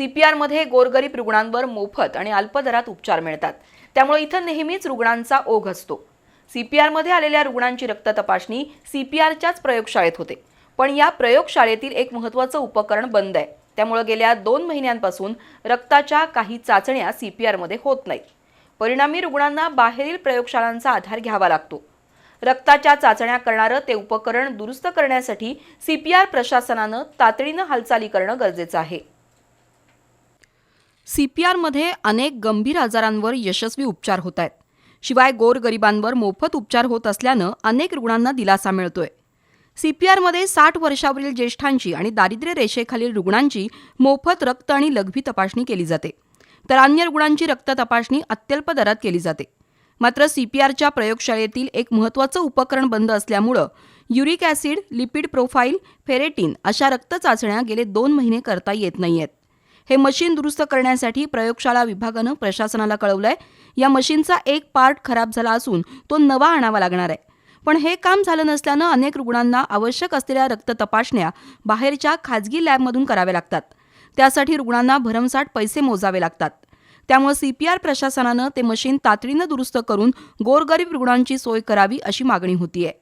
सीपीआरमध्ये गोरगरीब रुग्णांवर मोफत आणि अल्प दरात उपचार मिळतात. त्यामुळे इथं नेहमीच रुग्णांचा ओघ असतो. सीपीआरमध्ये आलेल्या रुग्णांची रक्त तपासणी सीपीआरच्याच प्रयोगशाळेत होते. पण या प्रयोगशाळेतील एक महत्त्वाचं उपकरण बंद आहे. त्यामुळे गेल्या दोन महिन्यांपासून रक्ताच्या काही चाचण्या सीपीआरमध्ये होत नाहीत परिणामी रुग्णांना बाहेरील प्रयोगशाळांचा आधार घ्यावा लागतो. रक्ताच्या चाचण्या करणारं ते उपकरण दुरुस्त करण्यासाठी सीपीआर प्रशासनानं तातडीनं हालचाली करणं गरजेचं आहे. सीपीआरमध्ये अनेक गंभीर आजारांवर यशस्वी उपचार होत आहेत शिवाय गोरगरिबांवर मोफत उपचार होत असल्यानं अनेक रुग्णांना दिलासा मिळतोय. सीपीआरमध्ये साठ वर्षावरील ज्येष्ठांची आणि दारिद्र्य रेषेखालील रुग्णांची मोफत रक्त आणि लघवी तपासणी केली जाते. तर अन्य रुग्णांची रक्त तपासणी अत्यल्प दरात केली जाते. मात्र सीपीआरच्या प्रयोगशाळेतील एक महत्त्वाचं उपकरण बंद असल्यामुळं uric acid lipid profile ferritin अशा रक्त चाचण्या गेले दोन महिने करता येत नाहीयेत. हे मशीन दुरुस्त करण्यासाठी प्रयोगशाळा विभागानं प्रशासनाला कळवलंय. या मशीनचा एक पार्ट खराब झाला असून तो नवा आणावा लागणार आहे. पण हे काम झालं नसल्यानं अनेक रुग्णांना आवश्यक असलेल्या रक्त तपासण्या बाहेरच्या खाजगी लॅबमधून कराव्या लागतात. त्यासाठी रुग्णांना भरमसाठ पैसे मोजावे लागतात. त्यामुळे सीपीआर प्रशासनानं ते मशीन तातडीनं दुरुस्त करून गोरगरीब रुग्णांची सोय करावी अशी मागणी होतीये.